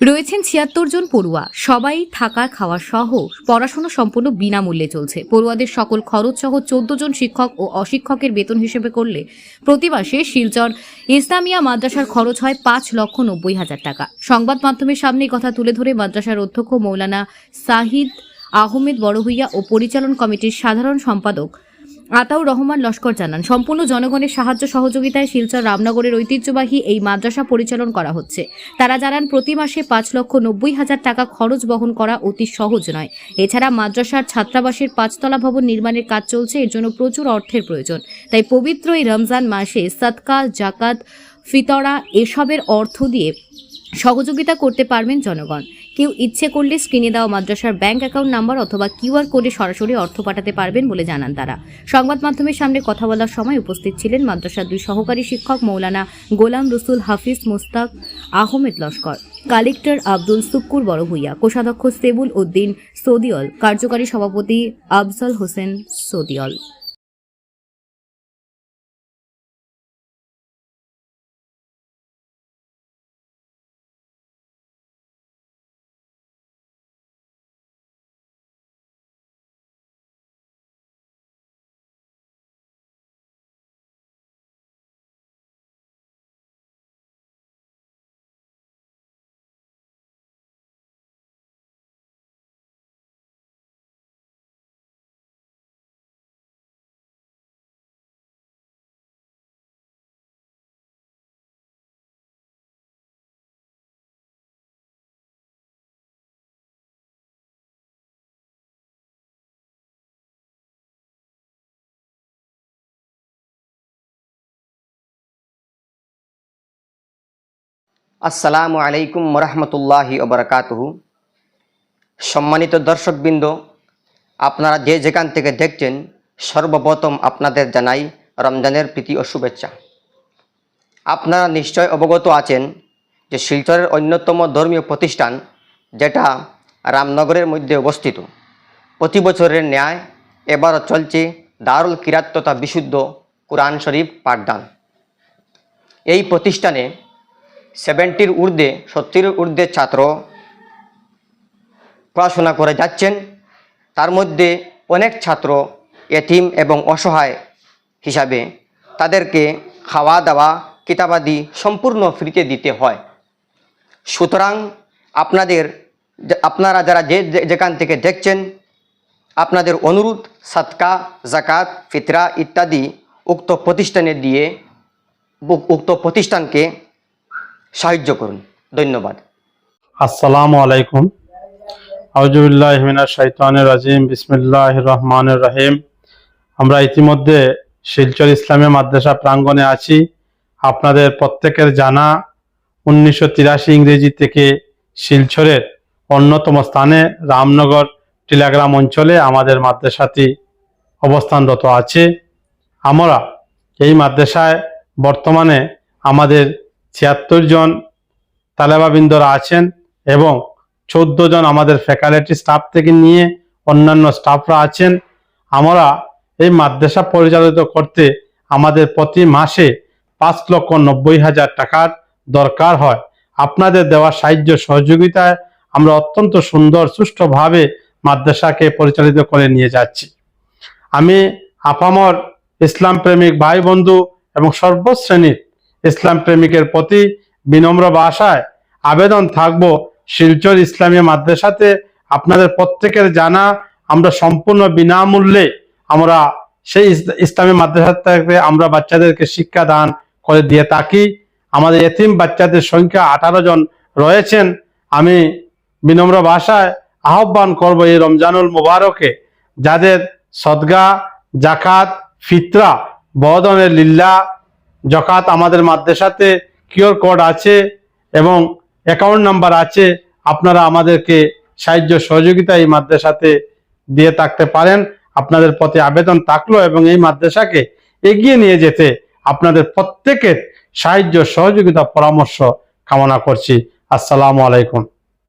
রয়েছেন ছিয়াত্তর জন পড়ুয়া। সবাই থাকা খাওয়া সহ পড়াশোনা সম্পূর্ণ বিনামূল্যে চলছে। পড়ুয়াদের সকল খরচ সহ চোদ্দ জন শিক্ষক ও অশিক্ষকের বেতন হিসেবে করলে প্রতি মাসে শিলচর ইসলামিয়া মাদ্রাসার খরচ হয় পাঁচ লক্ষ নব্বই হাজার টাকা। সংবাদ মাধ্যমের সামনে কথা তুলে ধরে মাদ্রাসার অধ্যক্ষ মৌলানা সাহিদ আহমেদ বড়ভূইয়া ও পরিচালন কমিটির সাধারণ সম্পাদক আতাউর রহমান লস্কর জানান, সম্পূর্ণ জনগণের সাহায্য সহযোগিতায় শিলচর রামনগরের ঐতিহ্যবাহী এই মাদ্রাসা পরিচালন করা হচ্ছে। তারা জানান, প্রতি মাসে পাঁচ লক্ষ নব্বই হাজার টাকা খরচ বহন করা অতি সহজ নয়। এছাড়া মাদ্রাসার ছাত্রাবাসের পাঁচতলা ভবন নির্মাণের কাজ চলছে, এর জন্য প্রচুর অর্থের প্রয়োজন। তাই পবিত্র এই রমজান মাসে সৎকা জাকাত, ফিতরা, এসবের অর্থ দিয়ে সহযোগিতা করতে পারবেন জনগণ। কেউ ইচ্ছে করলে স্ক্রিনে দেওয়া মাদ্রাসার ব্যাংক অ্যাকাউন্ট নাম্বার অথবা কিউআর কোডে সরাসরি অর্থ পাঠাতে পারবেন বলে জানান তারা। সংবাদ মাধ্যমের সামনে কথা বলার সময় উপস্থিত ছিলেন মাদ্রাসার দুই সহকারী শিক্ষক মৌলানা গোলাম রসুল হাফিজ মোস্তাক আহমেদ লস্কর, কালেক্টর আব্দুল সুক্কুর বড়ভূইয়া কোষাধ্যক্ষ সেবুল উদ্দিন সৌদিয়ল কার্যকারী সভাপতি আফজল হোসেন সৌদিয়ল আসসালামু আলাইকুম রহমতুল্লাহি ওবরাকাতুহু। সম্মানিত দর্শকবৃন্দ, আপনারা যে যেখান থেকে দেখছেন, সর্বপ্রথম আপনাদের জানাই রমজানের প্রীতি ও শুভেচ্ছা। আপনারা নিশ্চয় অবগত আছেন যে শিলচরের অন্যতম ধর্মীয় প্রতিষ্ঠান, যেটা রামনগরের মধ্যে অবস্থিত। প্রতি বছরের ন্যায় এবারও চলছে দারুল কিরাত তথা বিশুদ্ধ কোরআন শরীফ পাঠদান। এই প্রতিষ্ঠানে সেভেন্টির ঊর্ধ্বে, সত্তরের ঊর্ধ্বে ছাত্র পড়াশোনা করে যাচ্ছেন। তার মধ্যে অনেক ছাত্র এতিম এবং অসহায় হিসাবে তাদেরকে খাওয়া দাওয়া, কিতাবাদি সম্পূর্ণ ফ্রিতে দিতে হয়। সুতরাং আপনাদের, আপনারা যারা যে যেখান থেকে দেখছেন, আপনাদের অনুরোধ সাতকা জাকাত ফিতরা ইত্যাদি উক্ত প্রতিষ্ঠানে দিয়ে, উক্ত প্রতিষ্ঠানকে সাহায্য করুন। ধন্যবাদ। আসসালামু আলাইকুম। আউজুবিল্লাহ মিনাশ শাইতানির রাজিম। বিসমিল্লাহ রহমানির রহিম। আমরা ইতিমধ্যে শিলচর ইসলামী মাদ্রাসা প্রাঙ্গণে আছি। আপনাদের প্রত্যেকের জানা উনিশশো তিরাশি ইংরেজি থেকে শিলচরের অন্যতম স্থানে রামনগর টিলাগ্রাম অঞ্চলে আমাদের মাদ্রাসাটি অবস্থানরত আছে। আমরা এই মাদ্রাসায় বর্তমানে আমাদের ছিয়াত্তর জন তালেবাবৃন্দরা আছেন এবং চোদ্দ জন আমাদের ফ্যাকাল্টি স্টাফ থেকে নিয়ে অন্যান্য স্টাফরা আছেন। আমরা এই মাদ্রাসা পরিচালিত করতে আমাদের প্রতি মাসে পাঁচ লক্ষ নব্বই হাজার টাকার দরকার হয়। আপনাদের দেওয়া সাহায্য সহযোগিতায় আমরা অত্যন্ত সুন্দর, সুষ্ঠুভাবে মাদ্রাসাকে পরিচালিত করে নিয়ে যাচ্ছি। আমি আপামর ইসলাম প্রেমিক ভাই বন্ধু এবং সর্বশ্রেণীর ইসলাম প্রেমিকের প্রতি বিনম্র ভাষায় আবেদন থাকব শিলচর ইসলামী মাদ্রাসাতে। আপনাদের প্রত্যেকের জানা আমরা সম্পূর্ণ বিনামূল্যে আমরা সেই ইস- ইসলামী মাদ্রাসা থেকে আমরা বাচ্চাদেরকে শিক্ষা দান করে দিয়ে থাকি। আমাদের এতিম বাচ্চাদের সংখ্যা আঠারো জন রয়েছেন। আমি বিনম্র ভাষায় আহ্বান করব এই রমজানুল মুবারকে, যাদের সদগা জাকাত ফিতরা, বদনের লিল্লা জকাত আমাদের মাদ্রাসাতে কিউআর কোড আছে এবং অ্যাকাউন্ট নাম্বার আছে। আপনারা আমাদেরকে সাহায্য সহযোগিতা এই মাদ্রাসাতে দিয়ে থাকতে পারেন। আপনাদের প্রতি আবেদন থাকল এবং এই মাদ্রাসাকে এগিয়ে নিয়ে যেতে আপনাদের প্রত্যেকের সাহায্য সহযোগিতা পরামর্শ কামনা করছি। আসসালামু আলাইকুম।